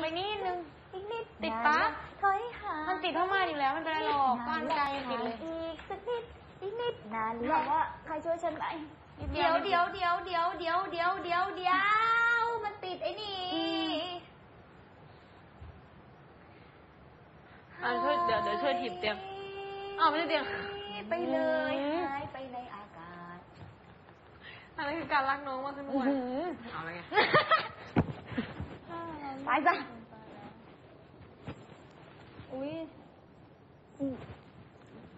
ไปนิดนึงอีกนิดติดปะถอยห่างมันติดเข้ามาอยู่แล้วมันเป็นไรหรอกก้อนใจติดเลย อีกสักนิดอีกนิดนานบแล้อกว่าใครช่วยฉันไหมนิดเดีเดี๋ยยววเดี๋ยวเดี๋ยวเดี๋ยวเดี๋ยวเดี๋ยวเดี๋ยวเดี๋ยวมันติดไอ้นี่อะช่วยเดี๋ยวเดี๋ยวช่วยถีบเตียงอ้าวไม่ใช่เตียง ไปเลยอืมหายไปในอากาศ อะไรคือการรักน้องมากขึ้นด้วยเอาแล้วไง ไปจ้ะ อุ้ย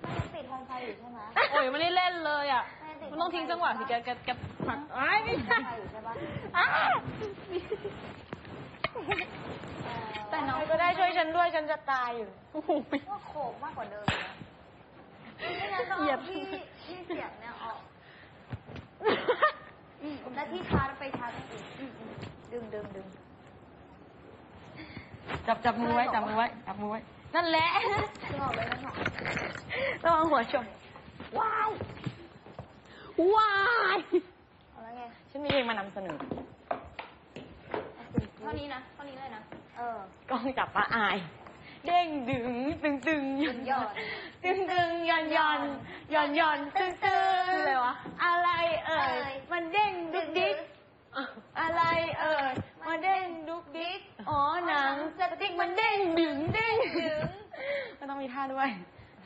มันยังติดไฟไฟอยู่ใช่ไหมโอ้ยไม่ได้เล่นเลยอะ มันต้องทิ้งจังหวะสิแกแกแกผลักอ้ายไม่ใช่ไฟอยู่ใช่ปะอ้าแต่น้องใครก็ได้ช่วยฉันด้วยฉันจะตายอยู่โอ้โหว่าโขกมากกว่าเดิมนะไม่งั้นต้องเหยียบเอาที่ที่เสียงเนี่ยออกแล้วที่ชาร์จไปชาร์จตรงอื่นดึงดึงดึง จับจับมือไว้จับมือไว้จับมือไว้ นั่นแหละดึงออกเลยนะคะระวังหัวชนว้ายว้ายเอาแล้วไงฉันมีเพลงมานำเสนอเท่านี้นะเท่านี้เลยนะ เออกล้องจับปลาอาย เด้งดึงตึงตึงหย่อนหย่อนตึงตึงหย่อนหย่อนหย่อนหย่อนตึงตึงอะไรวะอะไรเอ่ย มันเด้งดุกดิกอะไรเอ่ย มันเด้งดุกดิกอ๋อห นังสติ๊กมันเด้งดึงเด้งดึงมันต้องมีท่าด้วย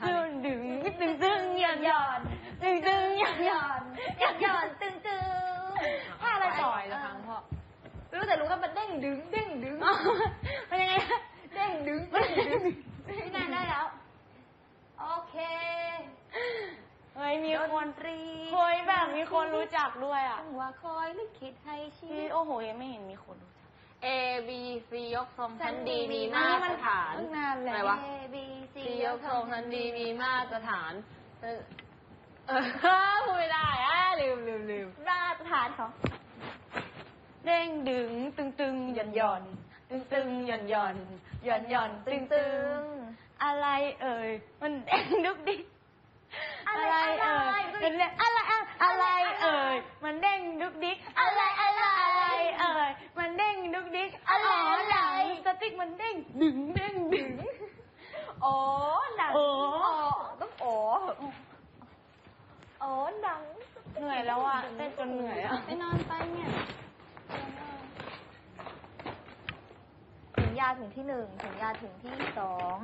ตึงดึงตึงตึงหย่อนหย่อนตึงตึงหย่อนหย่อนหย่อนหย่อนตึงตึงท่าอะไรต่อยละครั้งพ่อรู้แต่รู้ว่ามันเด้งดึงเด้งดึงอ๋อมันยังไงนะเด้งดึงเด้งดึงพี่นายได้แล้วโอเคเฮ้ยมีคนดตรีเฮ้ยแบบมีคนรู้จักด้วยอะจังหวะคอยลิขิตให้ชีพี่วิตโอ้โหยังไม่เห็นมีคนรู้จัก A B C ยกทรงชั้นดีมีอันมานี้ตมัรนฐานนานแล้วอะไรวะ A B C C ยกทรงชั้นดีมีมาตรฐาน เออเออพูดไม่ได้อะลืมลืมลืมมาตรฐานของเด้งดึงตึงตึงหย่อนหย่อนตึงตึงหย่อนหย่อนหย่อนหย่อนตึงตึงอะไรเอ่ยมันเด้งดุกดิกอะไรเอ่อะไรยมันเด้งอะไรอะอะไรเอ่ยมันเด้งดุกดิกอะไรอะไรอะไร เอ่ยมันเด้งดุกดิกอะไรอ๋ออะไรหนังสติ๊กมันเด้งดึงเด้งดึงอ๋อหนังโอ้ต้องอ๋ออ๋อหนังเหนื่อยแล้วอะเต้นจนเหนื่อยอะไปนอนไปเนี่ยถุงยาถุงที่หนึ่งถุงยาถุงที่สอง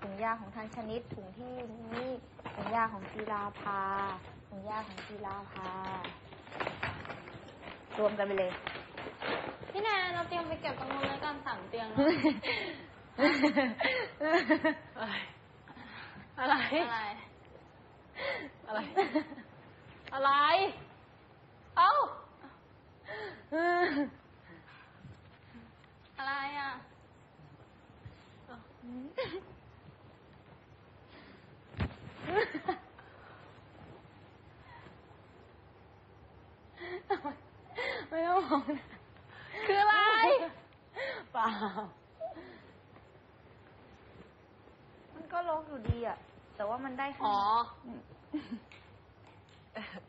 ถุงยาของทางชนิดถุงที่นี้ถุงยาของกีฬาภาถุงยาของกีฬาภารวมกันไปเลย พี่แนนเราเตรียมไปเก็บตรงนู้นแล้วกันสามเตียงอะไร อะไร อะไร อะไร เอ้า อะไรอะไม่ต้องมองนะ เปล่า มันก็ลกอยู่ดีอะแต่ว่ามันได้แค่อ๋อ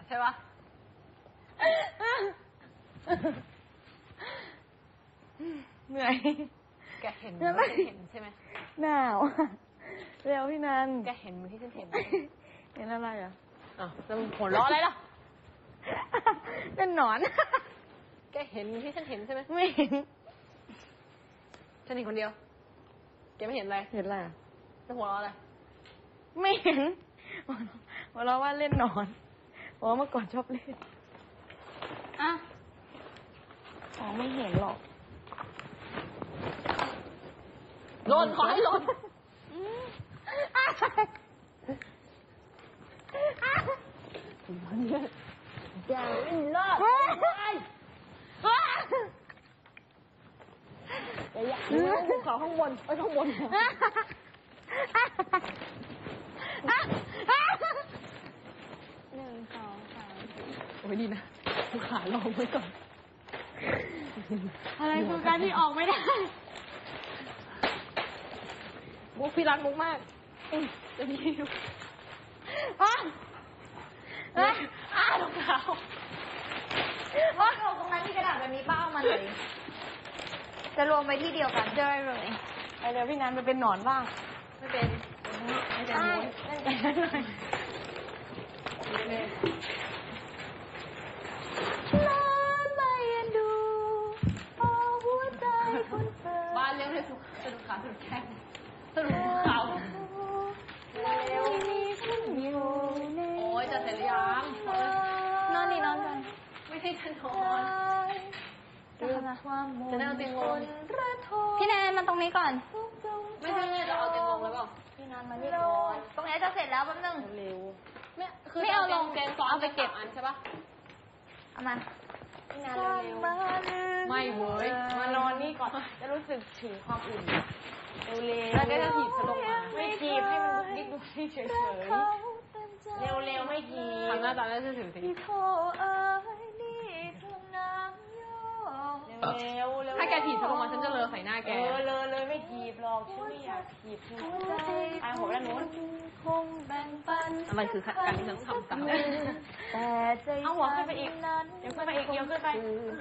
ใช่ปะเหนื่อย แกเห็นเหมือนที่ฉันเห็นใช่ไหมหนาวเร็วพี่นันแกเห็นเหมือนที่ฉันเห็นไหมเห็นอะไรอะอ้าวแล้วมึงหัวเราะอะไรล่ะ เป็นหนอน แกเห็นเหมือนที่ฉันเห็นใช่ไหม ไม่เห็น ฉันเห็นคนเดียว แกไม่เห็นอะไรเห็นอะไรอะแล้วหัวเราะอะไรไม่เห็นหัวเราะว่าเล่นหนอนเพราะว่าเมื่อก่อนชอบเล่นอะอ๋อไม่เห็นหรอกหล่นขอให้หล่นอย่าเล่นรอบ อย่าอยากดูภูเขาข้างบนไอ้ยข้างบนหนึ่งสองสามโอ้ยดีนะภูขาลองไว้ก่อน อะไรคือการที่ออกไม่ได้มุกพี่รักมุกมากอืมจะมีดูอ้าอ้าอ้ารองเท้าว่าตรงนั้นที่กระดาษแบบนี้ป้าเอามาเลย จะรวมไปที่เดียวกันได้เลยไปเดี๋ยวพี่นันไปเป็นหนอนบ้าง ไม่เป็นไม่เป็นใช่หนูเล่นกันหน่อยลาไม่เอ็นดูโอ้หัวใจคนเธอบ้านเลี้ยงให้สุขสนุกขาสนุกแข้งสนุกเขาเร็วมีคุณอยู่ในโอ้ยจะเสร็จหรือยังนอนนี่นอนกันไม่ให้ฉันนอน ด้วยความมจะได้เอาเตียงลง ระทมพี่แนนมาตรงนี้ก่อน ไม่ใช่จะเอาเตียงลงแล้วเปล่าพี่นันมานี่ก่อนตรงนี้จะเสร็จแล้วแป๊บนึง เร็วไม่คือไม่เอาลงเตียงสองเอาไปเก็บอันใช่ปะเอามา พี่นันเร็วไม่เว้ยมานอนนี่ก่อนจะรู้สึกถึงความอุ่นเร็วเร็วแล้วก็จะถีบพัดลมมาไม่ทีบให้มันดิ๊กดูดิเฉยๆเร็วเร็วๆไม่ทีทำหน้าตาแล้วจะถือสิ พี่โทเอ้ยนี่ทำน้ำโย เร็วเร็วเร็วถ้าแกถีบพัดลมมาฉันจะเลอใส่หน้าแก เออเลยเลยไม่ทีบหรอกฉันไม่อยากทีบฉันไปหัวด้านนู้นคงแบ่งปันมันคือการที่ฉันทำตามแต่ใจเอาหัวขึ้นไปอีกนั้นเดี๋ยวขึ้นไปอีกเดี๋ยวขึ้นไป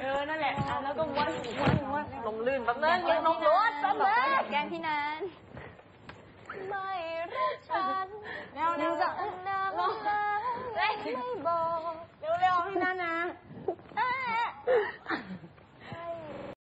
เออนั่นแหละอะแล้วก็ม้วนม้วนม้วนลงลื่นแป๊บนึเงิงนยังลงรถแป๊บนึงอย่าแกล้งพี่นันไม่รักฉันเร็วเร็วจะน้ำน้ำไม่บอก